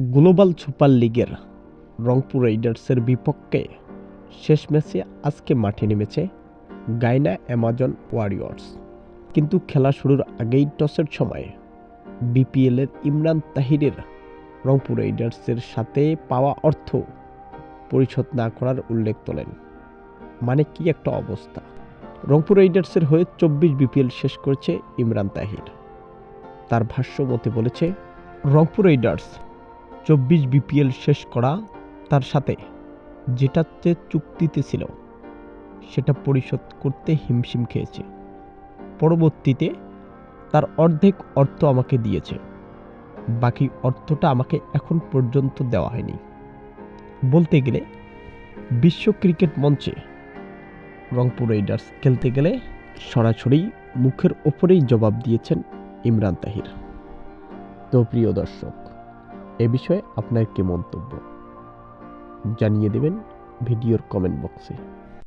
Global super লিগের রংপুর রাইডার্সের বিপক্ষে শেষ ম্যাচে আজকে মাঠে নেমেছে গায়না অ্যামাজন ওয়ারিয়র্স। কিন্তু খেলা শুরুর আগেই টসের সময় বিপিএলের ইমরান তাহিরের রংপুর রাইডার্সের সাথে পাওয়া অর্থ পরিশোধ না করার উল্লেখ তোলেন। মানে কি একটা অবস্থা? রংপুর রাইডার্সের হয়ে চব্বিশ বিপিএল শেষ করেছে ইমরান তাহির। তার ভাষ্য মতে বলেছে, রংপুর রাইডার্স চব্বিশ বিপিএল শেষ করা তার সাথে যেটাতে চুক্তিতে ছিল, সেটা পরিশোধ করতে হিমশিম খেয়েছে। পরবর্তীতে তার অর্ধেক অর্থ আমাকে দিয়েছে, বাকি অর্থটা আমাকে এখন পর্যন্ত দেওয়া হয়নি। বলতে গেলে, বিশ্ব ক্রিকেট মঞ্চে রংপুর রাইডার্স খেলতে গেলে সরাসরি মুখের ওপরেই জবাব দিয়েছেন ইমরান তাহির। তো প্রিয় দর্শক এ বিষয়ে আপনার কি মন্তব্য? জানিয়ে দেবেন ভিডিওর কমেন্ট বক্সে